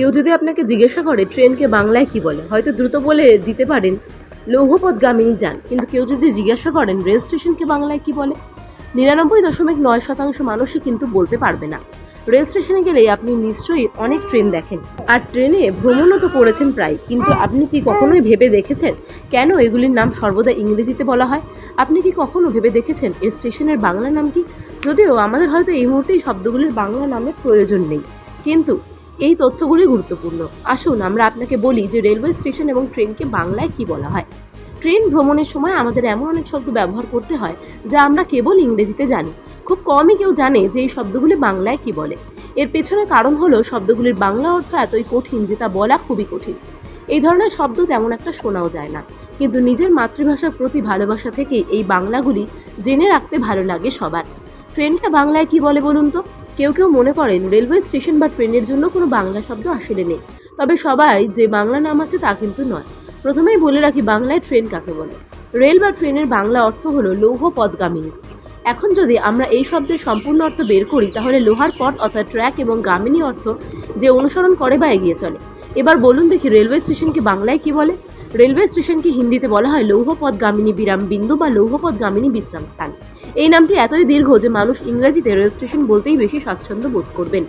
কেউ যদি আপনাকে জিজ্ঞাসা করে, ট্রেনকে বাংলায় কি বলে? হয়তো দ্রুত বলে দিতে পারেন লৌহপথগামিনী যান। কিন্তু কেউ যদি জিজ্ঞাসা করেন, রেল স্টেশনকে বাংলায় কি বলে? নিরানব্বই দশমিক নয় শতাংশ মানুষই কিন্তু বলতে পারবে না। রেল স্টেশনে গেলেই আপনি নিশ্চয়ই অনেক ট্রেন দেখেন। আর ট্রেনে ভ্রমণও তো করেছেন প্রায়। কিন্তু আপনি কি কখনোই ভেবে দেখেছেন? কেন এগুলির নাম সর্বদা ইংরেজিতে বলা হয়? আপনি কি কখনো ভেবে দেখেছেন এই স্টেশনের বাংলা নাম কি? যদিও আমাদের হয়তো এই মুহূর্তেই শব্দগুলির বাংলা নামের প্রয়োজন নেই। কিন্তু এই তথ্যগুলি গুরুত্বপূর্ণ। আসুন আমরা আপনাকে বলি যে রেলওয়ে স্টেশন এবং ট্রেনকে বাংলায় কি বলা হয়। ট্রেন ভ্রমণের সময় আমাদের এমন অনেক শব্দ ব্যবহার করতে হয় যা আমরা কেবল ইংরেজিতে জানি। খুব কমই কেউ জানে যে এই শব্দগুলি বাংলায় কি বলে। এর পেছনে কারণ হলো শব্দগুলির বাংলা অর্থ এতই কঠিন যে তা বলা খুবই কঠিন। এই ধরনের শব্দ তেমন একটা শোনাও যায় না। কিন্তু নিজের মাতৃভাষার প্রতি ভালোবাসা থেকে এই বাংলাগুলি জেনে রাখতে ভালো লাগে সবার। ট্রেনটা বাংলায় কি বলে বলুন তো? কেউ কেউ মনে করেন রেলওয়ে স্টেশন বা ট্রেনের জন্য কোনো বাংলা শব্দ আসলে নেই। তবে সবাই যে বাংলা নাম আছে তা কিন্তু নয়। প্রথমেই বলে রাখি বাংলায় ট্রেন কাকে বলে? রেল বা ট্রেনের বাংলা অর্থ হলো লৌহ পদগামিনী। এখন যদি আমরা এই শব্দের সম্পূর্ণ অর্থ বের করি, তাহলে লোহার পথ অর্থাৎ ট্র্যাক এবং গামিনী অর্থ যে অনুসরণ করে বা এগিয়ে চলে। এবার বলুন দেখি রেলওয়ে স্টেশনকে বাংলায় কি বলে? রেলওয়ে স্টেশনকে হিন্দিতে বলা হয় লৌহপথ গামিনী বিরাম বিন্দু বা লৌহপথ গামিনী বিশ্রাম স্থান। এই নামটি এতই দীর্ঘ যে মানুষ ইংরেজিতে রেল স্টেশন বলতেই বেশি স্বাচ্ছন্দ্য বোধ করবেন।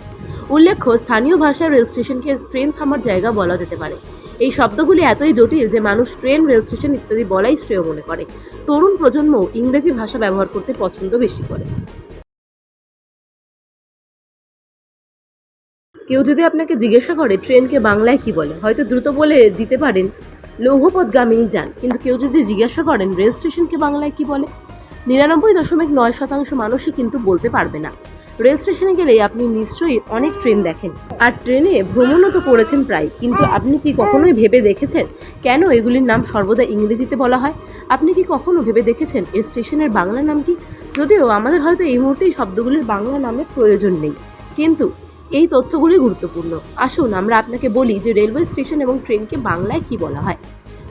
উল্লেখ্য, স্থানীয় ভাষায় রেল স্টেশনকে ট্রেন থামার জায়গা বলা যেতে পারে। এই শব্দগুলি এতই জটিল যে মানুষ ট্রেন, রেল স্টেশন ইত্যাদি বলাই শ্রেয় মনে করে। তরুণ প্রজন্ম ইংরেজি ভাষা ব্যবহার করতে পছন্দ বেশি করে। কেউ যদি আপনাকে জিজ্ঞাসা করে, ট্রেনকে বাংলায় কি বলে? হয়তো দ্রুত বলে দিতে পারেন লৌহপথগামিনী যান। কিন্তু কেউ যদি জিজ্ঞাসা করেন, রেল স্টেশনকে বাংলায় কি বলে? নিরানব্বই দশমিক নয় শতাংশ মানুষই কিন্তু বলতে পারবে না। রেল স্টেশনে গেলেই আপনি নিশ্চয়ই অনেক ট্রেন দেখেন। আর ট্রেনে ভ্রমণও তো করেছেন প্রায়। কিন্তু আপনি কি কখনোই ভেবে দেখেছেন? কেন এগুলির নাম সর্বদা ইংরেজিতে বলা হয়? আপনি কি কখনো ভেবে দেখেছেন এই স্টেশনের বাংলা নাম কি? যদিও আমাদের হয়তো এই মুহূর্তেই শব্দগুলির বাংলা নামের প্রয়োজন নেই। কিন্তু এই তথ্যগুলি গুরুত্বপূর্ণ। আসুন আমরা আপনাকে বলি যে রেলওয়ে স্টেশন এবং ট্রেনকে বাংলায় কি বলা হয়।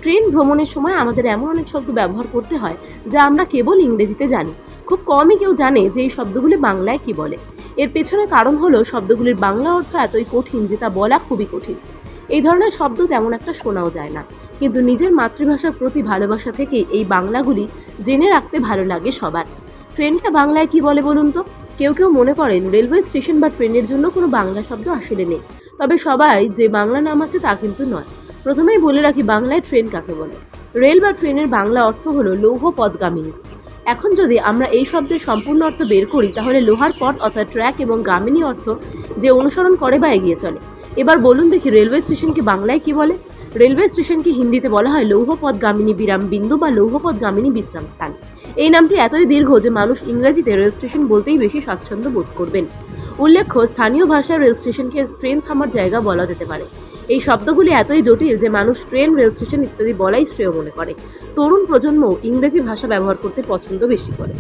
ট্রেন ভ্রমণের সময় আমাদের এমন অনেক শব্দ ব্যবহার করতে হয় যা আমরা কেবল ইংরেজিতে জানি। খুব কমই কেউ জানে যে এই শব্দগুলি বাংলায় কি বলে। এর পেছনে কারণ হলো শব্দগুলির বাংলা অর্থ এতই কঠিন যে তা বলা খুবই কঠিন। এই ধরনের শব্দ তেমন একটা শোনাও যায় না। কিন্তু নিজের মাতৃভাষার প্রতি ভালোবাসা থেকে এই বাংলাগুলি জেনে রাখতে ভালো লাগে সবার। ট্রেনটা বাংলায় কি বলে বলুন তো? কেউ কেউ মনে করেন রেলওয়ে স্টেশন বা ট্রেনের জন্য কোনো বাংলা শব্দ আসলে নেই। তবে সবাই যে বাংলা নাম আছে তা কিন্তু নয়। প্রথমেই বলে রাখি বাংলায় ট্রেন কাকে বলে? রেল বা ট্রেনের বাংলা অর্থ হলো লৌহ পদগামিনী। এখন যদি আমরা এই শব্দের সম্পূর্ণ অর্থ বের করি, তাহলে লোহার পথ অর্থাৎ ট্র্যাক এবং গামিনী অর্থ যে অনুসরণ করে বা এগিয়ে চলে। এবার বলুন দেখি রেলওয়ে স্টেশনকে বাংলায় কি বলে? রেলওয়ে স্টেশনকে হিন্দিতে বলা হয় লৌহপথ গামিনী বিরাম বিন্দু বা লৌহপথ গামিনী বিশ্রাম স্থান। এই নামটি এতই দীর্ঘ যে মানুষ ইংরেজিতে রেল স্টেশন বলতেই বেশি স্বাচ্ছন্দ্য বোধ করবেন। উল্লেখ্য, স্থানীয় ভাষায় রেল স্টেশনকে ট্রেন থামার জায়গা বলা যেতে পারে। এই শব্দগুলি এতই জটিল যে মানুষ ট্রেন, রেল স্টেশন ইত্যাদি বলাই শ্রেয় মনে করে। তরুণ প্রজন্ম ইংরেজি ভাষা ব্যবহার করতে পছন্দ বেশি করে।